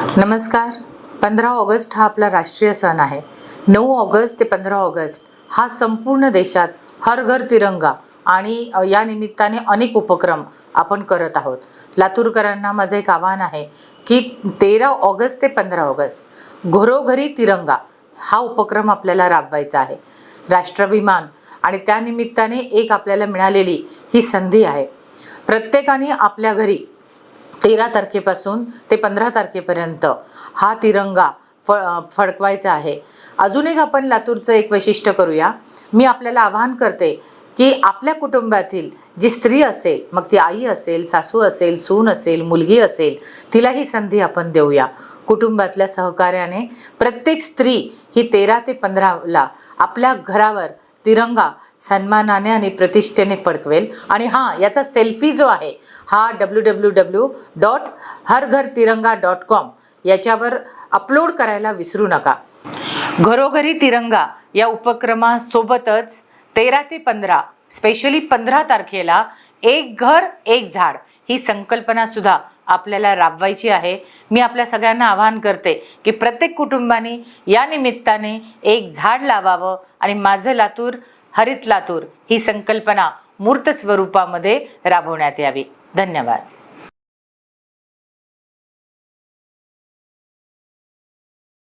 नमस्कार. पंधरा ऑगस्ट हा आपला राष्ट्रीय सण आहे. नऊ ऑगस्ट ते पंधरा ऑगस्ट हा संपूर्ण देशात हर घर तिरंगा आणि या निमित्ताने अनेक उपक्रम आपण करत आहोत. लातूरकरांना माझं एक आव्हान आहे की तेरा ऑगस्ट ते पंधरा ऑगस्ट घरोघरी तिरंगा हा उपक्रम आपल्याला राबवायचा आहे. राष्ट्राभिमान आणि त्यानिमित्ताने एक आपल्याला मिळालेली ही संधी आहे. प्रत्येकाने आपल्या घरी तेरा तारखेपासून ते पंधरा तारखेपर्यंत हा तिरंगा फ फडकवायचा आहे. अजून एक आपण लातूरचं एक वैशिष्ट्य करूया. मी आपल्याला आवाहन करते की आपल्या कुटुंबातील जी स्त्री असेल मग ती आई असेल सासू असेल सून असेल मुलगी असेल तिला ही संधी आपण देऊया. कुटुंबातल्या सहकार्याने प्रत्येक स्त्री ही तेरा ते पंधराला आपल्या घरावर तिरंगा सन्मानाने आणि प्रतिष्ठेने फडकवेल. आणि हां याचा सेल्फी जो आहे हा W W W dot Har Ghar Tiranga dot com याच्यावर अपलोड करायला विसरू नका. घरोघरी तिरंगा या उपक्रमासोबतच तेरा ते पंधरा स्पेशली पंधरा तारखेला एक घर एक झाड ही संकल्पना सुद्धा आपल्याला राबवायची आहे. मी आपल्या सगळ्यांना आवाहन करते की प्रत्येक कुटुंबाने या निमित्ताने एक झाड लावावं आणि माझं लातूर हरित लातूर ही संकल्पना मूर्त स्वरूपामध्ये राबवण्यात यावी. धन्यवाद.